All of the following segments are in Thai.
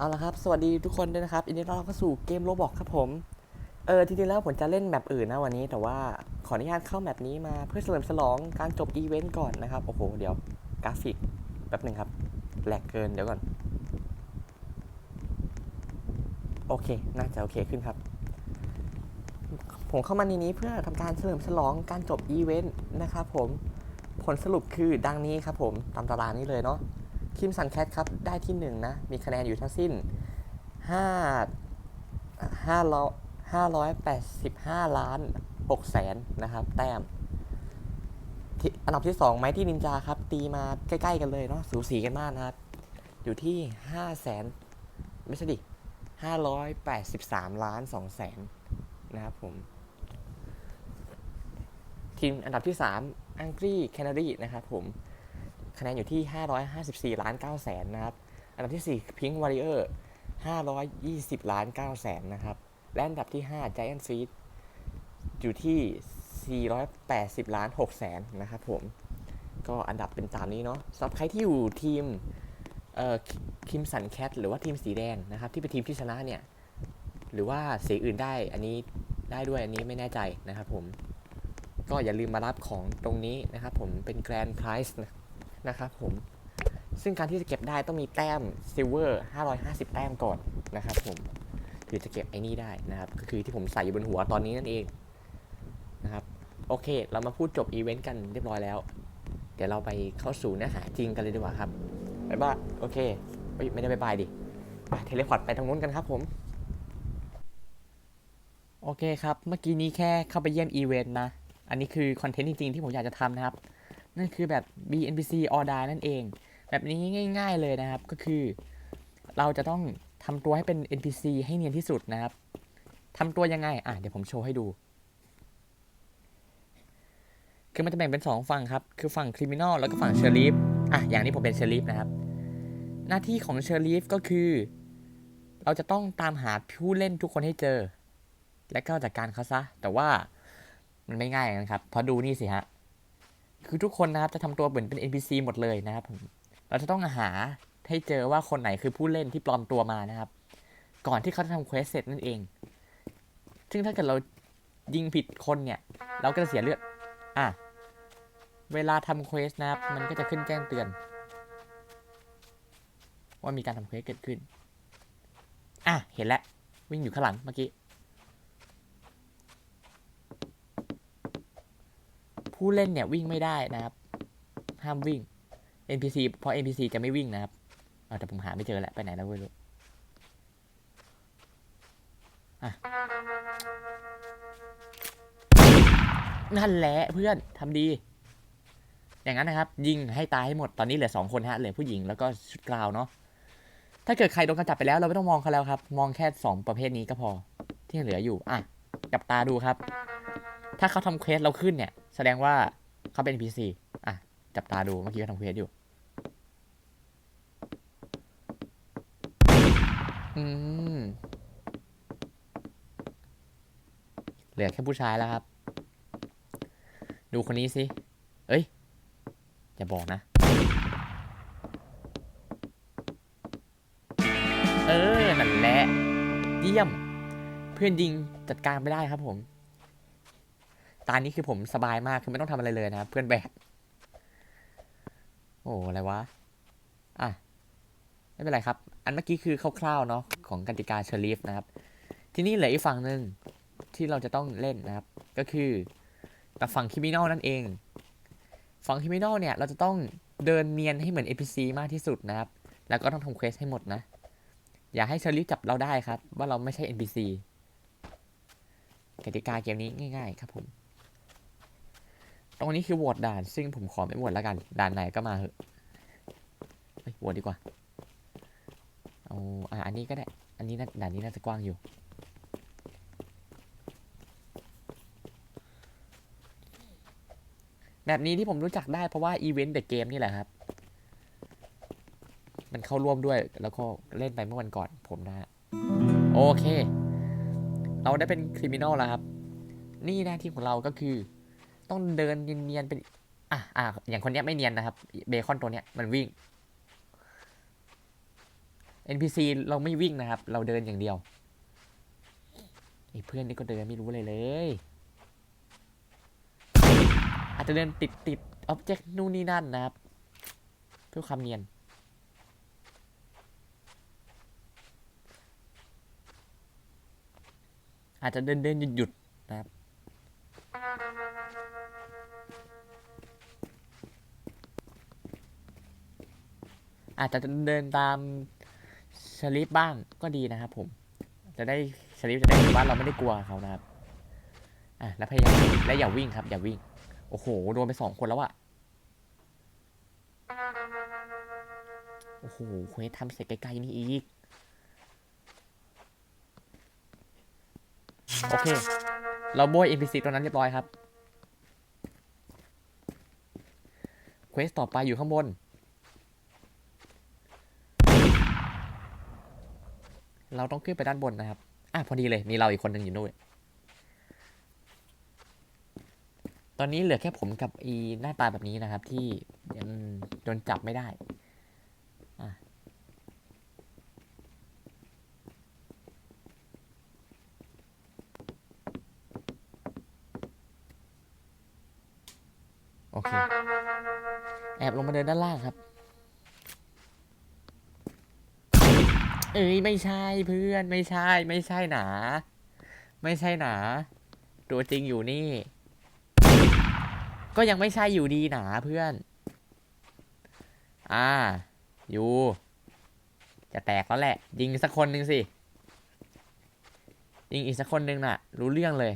เอาละครับ สวัสดีทุกคนด้วยนะครับยินดีต้อนรับเข้าสู่เกมโรบอกครับผม เออจริงๆแล้วผมจะเล่นแมปอื่นนะวันนี้ แต่ว่าขออนุญาตเข้าแมปนี้มาเพื่อเฉลิมฉลองการจบอีเวนต์ก่อนนะครับ โอ้โห เดี๋ยวกราฟิกแป๊บหนึ่งครับแหลกเกินเดี๋ยวก่อน โอเค น่าจะโอเคขึ้นครับ ผมเข้ามาในนี้เพื่อทำการเฉลิมฉลองการจบอีเวนต์นะครับผม ผลสรุปคือดังนี้ครับผมตามตารางนี้เลยเนาะ คิมสันแคทครับ ได้ที่หนึ่งนะ มีคะแนนอยู่ทั้งสิ้นห้าห้าร้อยห้าร้อยแปดสิบห้าล้านหกแสนนะครับ แต้มอันดับที่สองไมที่นินจาครับ ตีมาใกล้ ๆ กันเลยเนาะสูสีกันมากนะครับ อยู่ที่ห้าแสนไม่ใช่ดิห้าร้อยแปดสิบสามล้านสองแสนนะครับผม ทีมอันดับที่ 3 อังกฤษแคนาดีนะครับผม คะแนนอยู่ที่ 554 ล้าน9แสนนะครับ อันดับที่ 4 Pink Warrior 520 ล้าน9แสนนะครับ และอันดับที่ 5 Giant Feet อยู่ที่ 480 ล้าน6แสนนะครับผม ก็อันดับเป็นตามนี้เนาะสำหรับใครที่อยู่ทีมเอ่อคิมสันแคทหรือว่าทีมสีแดงนะครับ ที่เป็นทีมที่ชนะเนี่ย หรือว่าสีอื่นได้อันนี้ได้ด้วยอันนี้ไม่แน่ใจนะครับผม ก็อย่าลืมมารับของตรงนี้นะครับผมเป็นแกรนด์ไพรส์นะ นะครับผมซึ่งการที่จะเก็บได้ต้องมีแต้มซิลเวอร์550 แต้มก่อนนะครับผมถึงจะเก็บไอ้นี่ได้นะครับก็คือที่ผมใส่อยู่บนหัวตอนนี้นั่นเองนะครับโอเค เรามาพูดจบอีเวนต์กันเรียบร้อยแล้ว เดี๋ยวเราไปเข้าสู่เนื้อหาจริงกันเลยดีกว่าครับบายบายโอเคเอ้ยไม่ได้บ๊ายบายดิไปเทเลพอร์ตไปทางนู้นกันครับผมโอเคครับ เมื่อกี้นี้แค่เข้าไปเยี่ยมอีเวนต์นะ อันนี้คือคอนเทนต์จริงๆที่ผมอยากจะทำนะครับ นั่นคือแบบ BNPC or die นั่นเอง แบบนี้ง่าย ๆเลยนะครับ ก็คือ เราจะต้องทำตัวให้เป็น NPC ให้เนียนที่สุดนะครับทำตัวยังไง อะ เดี๋ยวผมโชว์ให้ดู คือมันจะแบ่งเป็นสองฝั่งครับ คือฝั่งคริมินอลแล้วก็ฝั่งเชอรีฟอะ อย่างนี้ผมเป็นเชอรีฟนะครับ หน้าที่ของเชอรีฟก็คือ เราจะต้องตามหาผู้เล่นทุกคนให้เจอ และก็จัดการเขาซะ แต่ว่ามันไม่ง่ายนะครับเพราะดูนี่สิฮะ คือทุกคนนะครับจะทำตัวเหมือนเป็น NPC หมดเลยนะครับผมเราจะต้องหาให้เจอว่าคนไหนคือผู้เล่นที่ปลอมตัวมานะครับ ก่อนที่เขาจะทำเควสเสร็จนั่นเอง ซึ่งถ้าเกิดเรายิงผิดคนเนี่ย เราก็จะเสียเลือด อะ เวลาทำเควสนะครับ มันก็จะขึ้นแจ้งเตือน ว่ามีการทำเควสเกิดขึ้น อะ เห็นแล้ว วิ่งอยู่ข้างหลังเมื่อกี้ ผู้เล่นเนี่ยวิ่งไม่ได้นะครับ ห้ามวิ่ง NPC เพราะ NPC จะไม่วิ่งนะครับเอาแต่ผมหาไม่เจอแหละไปไหนแล้วไม่รู้อะนั่นแหละเพื่อนทำดี อย่างนั้นนะครับ ยิงให้ตายให้หมดตอนนี้เหลือสองคนฮะเหลือผู้หญิงแล้วก็ชุดกราวเนาะถ้าเกิดใครโดนกำจับไปแล้วเราไม่ต้องมองเขาแล้วครับ มองแค่สองประเภทนี้ก็พอ ที่เหลืออยู่อะจับตาดูครับ ถ้าเขาทำเควสเราขึ้นเนี่ย แสดงว่าเขาเป็น NPC อะ จับตาดูเมื่อกี้เขาทำเควสอยู่อืมเหลือแค่ผู้ชายแล้วครับ ดูคนนี้สิ เอ้ย อย่าบอกนะ เออ นั่นแหละ เยี่ยม เพื่อนยิงจัดการไม่ได้ครับผม ตานี้คือผมสบายมากคือไม่ต้องทำอะไรเลยนะเพื่อนแบกโอ้อะไรวะ อะ ไม่เป็นไรครับ อันเมื่อกี้คือคร่าวๆเนาะของกติกาเชอรีฟนะครับ ที่นี่เหลืออีกฝั่งหนึ่งที่เราจะต้องเล่นนะครับ ก็คือฝั่งคิมินอลนั่นเอง ฝั่งคิมินอลเนี่ยเราจะต้องเดินเนียนให้เหมือน NPC มากที่สุดนะครับ แล้วก็ต้องทำเควสให้หมดนะ อย่าให้เชอรีฟจับเราได้ครับ ว่าเราไม่ใช่ NPC กติกาเกมนี้ง่าย ๆ ครับผม ตรงนี้คือโหวตด่าน ซึ่งผมขอไม่โหวตแล้วกัน ด่านไหนก็มาเหอะโหวตดีกว่า เอาอะอันนี้ก็ได้ อันนี้ด่านนี้น่าจะกว้างอยู่ แบบนี้ที่ผมรู้จักได้เพราะว่าอีเวนต์เดอะเกมนี่แหละครับ มันเข้าร่วมด้วยแล้วก็เล่นไปเมื่อวันก่อนผมนะฮะโอเค เราได้เป็นคริมินอลแล้วครับ นี่หน้าที่ของเราก็คือ ต้องเดินเนียนๆเป็นอะอะอย่างคนเนี้ยไม่เนียนนะครับ เบคอนตัวเนี้ยมันวิ่ง NPC เราไม่วิ่งนะครับ เราเดินอย่างเดียวไอ้เพื่อนนี่ก็เดินไม่รู้อะไรเลย อาจจะเดินติดติดอ็อบเจกต์นู่นนี่นั่นนะครับ เพื่อความเนียนอาจจะเดินเดินหยุดหยุดนะครับ อาจจะเดินตามชลิปบ้างก็ดีนะครับผม จะได้ชลิปจะได้เห็นว่าเราไม่ได้กลัวเขานะครับ อะแล้วพยายามและอย่าวิ่งครับ อย่าวิ่ง โอ้โหโดนไปสองคนแล้วอะโอ้โหเควสทำเสร็จไกลๆนี่อีก โอเค เราโบย NPC ตัวนั้นเรียบร้อยครับ เควสต่อไปอยู่ข้างบน เราต้องขึ้นไปด้านบนนะครับ อะพอดีเลยมีเราอีกคนหนึ่งอยู่ด้วยตอนนี้เหลือแค่ผมกับอีหน้าตาแบบนี้นะครับ ที่ยังโดนจับไม่ได้โอเค แอบลงมาเดินด้านล่างครับ เอ้ยไม่ใช่เพื่อนไม่ใช่ไม่ใช่หนา ไม่ใช่หนา ตัวจริงอยู่นี่ ก็ยังไม่ใช่อยู่ดีหนาเพื่อน อ่า อยู่ จะแตกแล้วแหละ ยิงสักคนหนึ่งสิ ยิงอีกสักคนหนึ่งน่ะ รู้เรื่องเลย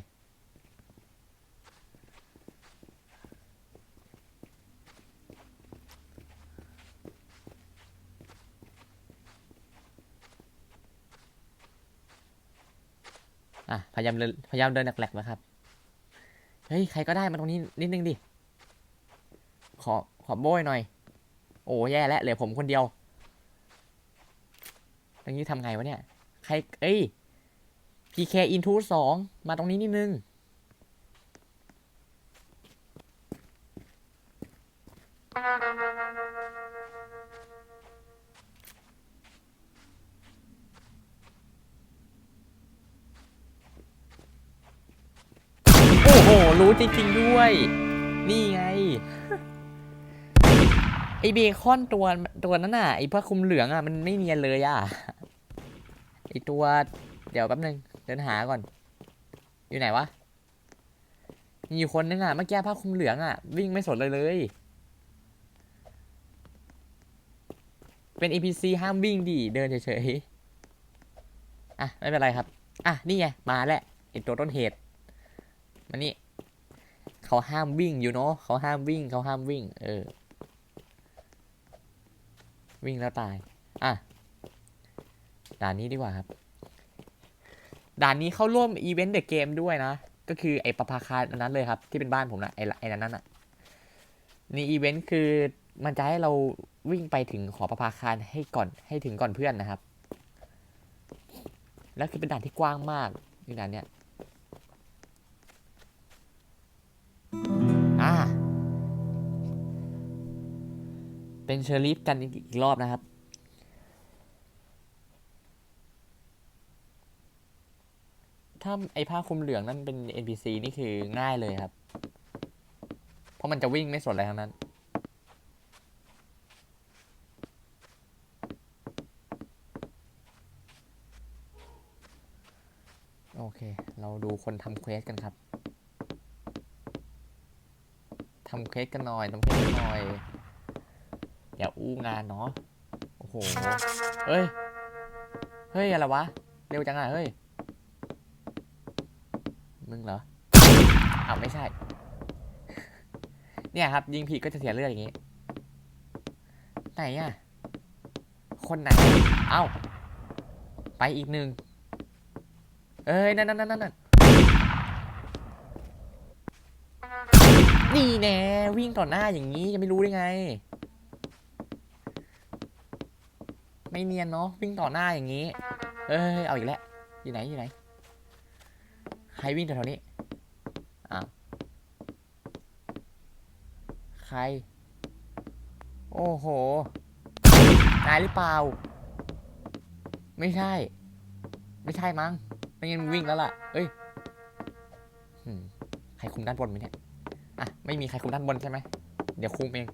ยายามเดินพยายามเดินแหลกๆนะครับ เฮ้ย ใครก็ได้มาตรงนี้นิดนึงดิ ขอขอโบยหน่อย โอ้แย่แล้วเหลือผมคนเดียวอย่างนี้ทำไงวะเนี่ย ใคร เอ้ย PK into สองมาตรงนี้นิดนึง ไอเบคอนตัวตัวนั้นน่ะไอผ้าคลุมเหลืองอะมันไม่เนียนเลยอะไอตัวเดี๋ยวแป๊บนึงเดินหาก่อน อยู่ไหนวะมีอยู่คนนึงอะเมื่อกี้ผ้าคลุมเหลืองอะ วิ่งไม่สนเลยเลย เป็น APC ห้ามวิ่งดิเดินเฉยๆอะไม่เป็นไรครับ อะนี่ไงมาแล้วไอตัวต้นเหตุมานี่ เขาห้ามวิ่งอยู่เนาะเขาห้ามวิ่งเขาห้ามวิ่ง เออ วิ่งแล้วตาย อะ ด่านนี้ดีกว่าครับ ด่านนี้เข้าร่วมอีเวนต์เดอะเกมด้วยนะ ก็คือไอ้ประภาคารอันนั้นเลยครับ ที่เป็นบ้านผมนะไอ้ไอ้นั้นน่ะนี่อีเวนต์คือมันจะให้เราวิ่งไปถึงหอประภาคารให้ก่อนให้ถึงก่อนเพื่อนนะครับ แล้วคือเป็นด่านที่กว้างมากในด่านเนี้ย เป็นเชอร์ลีฟกันอีกรอบนะครับ ถ้าไอ้ผ้าคลุมเหลืองนั่นเป็น NPC นี่คือง่ายเลยครับ เพราะมันจะวิ่งไม่สนอะไรทั้งนั้นโอเค เราดูคนทำเควสกันครับ ทำเควสกันหน่อย ทำเควสกันหน่อย อย่าอู้งานเนาะโอ้โหเฮ้ยเฮ้ยอะไรวะเร็วจังอะเฮ้ยมึงเหรออ้าวไม่ใช่ เนี่ยครับยิงผิดก็จะเสียเลือดอย่างงี้ไหนอะคนไหนเอ้าไปอีกหนึ่งเอ้ยนั่นนั่นนั่นนั่นนี่แน่วิ่งต่อหน้าอย่างนี้จะไม่รู้ได้ไง ไม่เนียนเนาะวิ่งต่อหน้าอย่างนี้ เอ้ยเอาอีกแล้วอยู่ไหนอยู่ไหนใครวิ่งแถวๆนี้อ้าวใคร โอ้โหนายหรือเปล่า ไม่ใช่ ไม่ใช่มั้งไม่งั้นวิ่งแล้วล่ะ เอ้ยใครคุมด้านบนไหมเนี่ยอะไม่มีใครคุมด้านบนใช่ไหมเดี๋ยวคุมเอง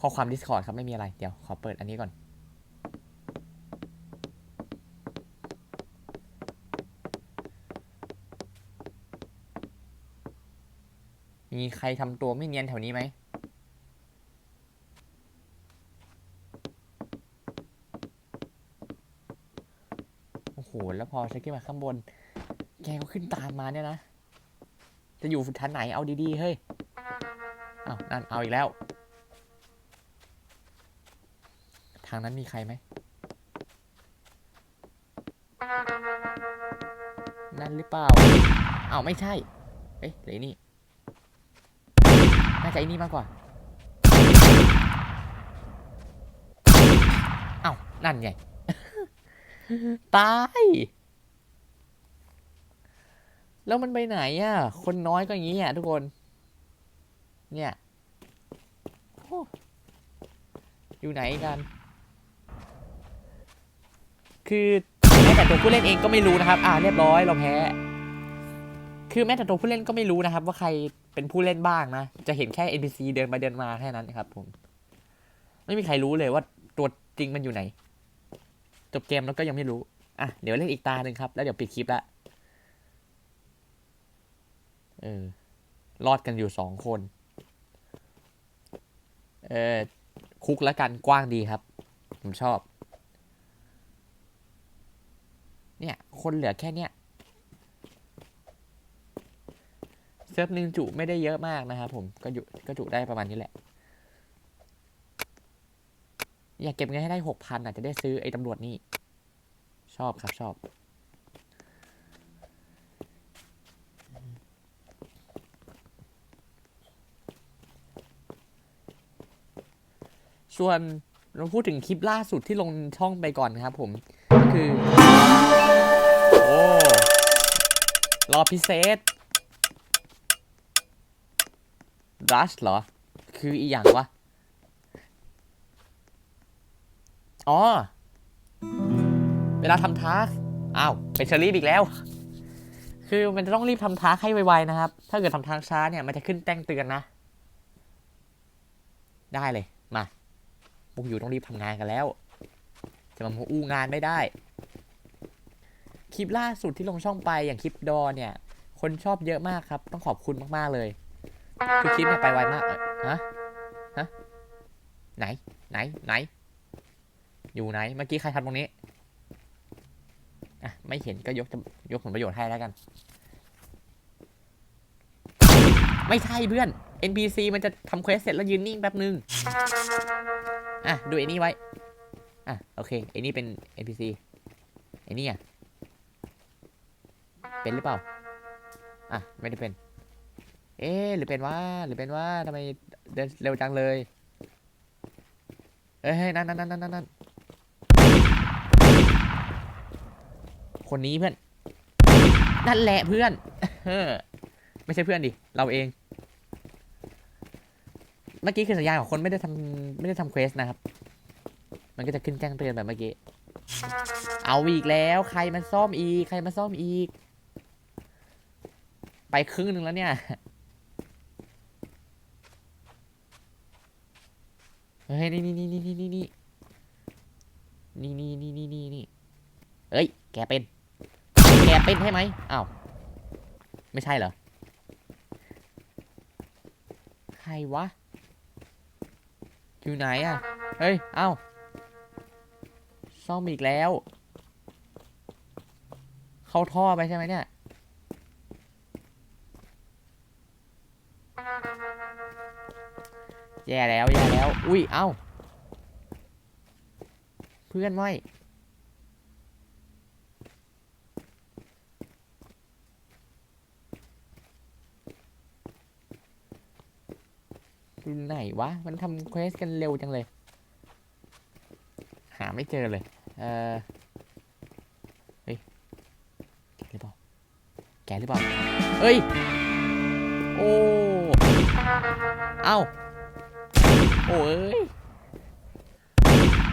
ข้อความ Discord ครับ ไม่มีอะไร เดี๋ยว ขอเปิดอันนี้ก่อน มีใครทำตัวไม่เนียนแถวนี้ไหมโอ้โห แล้วพอฉันขึ้มาข้างบน แกก็ขึ้นตามมาเนี่ยนะ จะอยู่ชั้นไหนเอาดี ๆ เฮ้ย อ้าว นั่น เอาอีกแล้ว ทางนั้นมีใครไหม นั่นหรือเปล่า เอ้าไม่ใช่ เอ๊ะหรือไอ้นี่ น่าจะไอ้นี่มากกว่า เอ้านั่นไง ตาย แล้วมันไปไหนอะ คนน้อยก็อย่างนี้อะทุกคน เนี่ยโอ้อยู่ไหนกัน คือแม้แต่ตัวผู้เล่นเองก็ไม่รู้นะครับ อ่าเรียบร้อยเราแพ้ คือแม้แต่ตัวผู้เล่นก็ไม่รู้นะครับ ว่าใครเป็นผู้เล่นบ้างนะ จะเห็นแค่ NPC เดินมาเดินมาแค่นั้นนะครับผม ไม่มีใครรู้เลยว่าตัวจริงมันอยู่ไหน จบเกมแล้วก็ยังไม่รู้ อะ เดี๋ยวเล่นอีกตาหนึ่งครับ แล้วเดี๋ยวปิดคลิปละ เออ รอดกันอยู่สองคน เออคุกแล้วกันกว้างดีครับ ผมชอบ เนี่ย คนเหลือแค่เนี้ยเซิร์ฟหนึ่งจุไม่ได้เยอะมากนะครับผมก็อยู่ก็จุได้ประมาณนี้แหละ อยากเก็บเงินให้ได้หกพันอาจจะได้ซื้อไอ้ตำรวจนี่ ชอบครับชอบ ส่วนเราพูดถึงคลิปล่าสุดที่ลงช่องไปก่อนครับผมก็คือ รอพิเศษดัชเหรอ คืออีอย่างวะ อ๋อ เวลาทำทาสอ้าว เป็นเชอรี่อีกแล้ว คือมันจะต้องรีบทำทาสให้ไวๆนะครับ ถ้าเกิดทำทางช้าเนี่ย มันจะขึ้นแจ้งเตือนนะ ได้เลย มาพวกอยู่ต้องรีบทำงานกันแล้ว จะมาอู้งานไม่ได้ คลิปล่าสุดที่ลงช่องไปอย่างคลิปดอเนี่ย คนชอบเยอะมากครับ ต้องขอบคุณมากๆเลยคือคลิปเนี่ยไปไวมากเลยฮะฮะไหน ไหนไหน อยู่ไหน เมื่อกี้ใครทำตรงนี้อะไม่เห็นก็ยกจะยกผลประโยชน์ให้แล้วกัน ไม่ใช่เพื่อน NPC มันจะทำเควสเสร็จแล้วยืนนิ่งแป๊บนึง อะ ดูไอ้นี่ไว้ อะ โอเคไอ้นี่เป็น NPC ไอ้นี่อะ เป็นหรือเปล่า อะ ไม่ได้เป็น เอ๊ะหรือเป็นว่า หรือเป็นว่าทำไมเดินเร็วจังเลย เอ้ยเฮ้ยนั่นนั่นนั่นนั่นนั่นคนนี้เพื่อน นั่นแหละเพื่อน ไม่ใช่เพื่อนดิ เราเอง เมื่อกี้คือสัญญาณของคนไม่ได้ทำไม่ได้ทำเควสนะครับ มันก็จะขึ้นแจ้งเตือนแบบเมื่อกี้ เอาอีกแล้ว ใครมาซ่อมอีก ใครมาซ่อมอีก ไปครึ่งหนึ่งแล้วเนี่ย เฮ้ยนี่นี่นี่นี่นี่นี่นี่นี่นี่นี่นี่นี่นี่เอ้ย แกเป็น แกเป็นใช่ไหมอ้าว ไม่ใช่เหรอ ใครวะ อยู่ไหนอะเฮ้ย เอ้าซ่อมอีกแล้ว เข้าท่อไปใช่ไหมเนี่ย แย่แล้วแย่แล้ว อุ้ย เอ้า เพื่อนไม่ดูไหนวะ มันทำเควสกันเร็วจังเลย หาไม่เจอเลย เออเฮ้ย แกหรือเปล่า แกหรือเปล่าเฮ้ย โอ้ เอ้า โอ้ย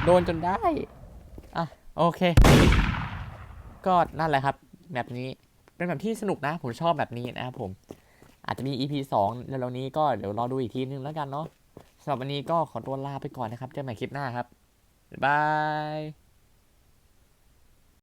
โดนจนได้ อะ โอเค ก็นั่นแหละครับ แบบนี้ เป็นแบบที่สนุกนะ ผมชอบแบบนี้นะครับผม อาจจะมี EP 2เร็วๆนี้ก็เดี๋ยวรอดูอีกทีนึงแล้วกันเนาะสำหรับวันนี้ก็ขอตัวลาไปก่อนนะครับ เจอกันใหม่คลิปหน้าครับ บ๊ายบาย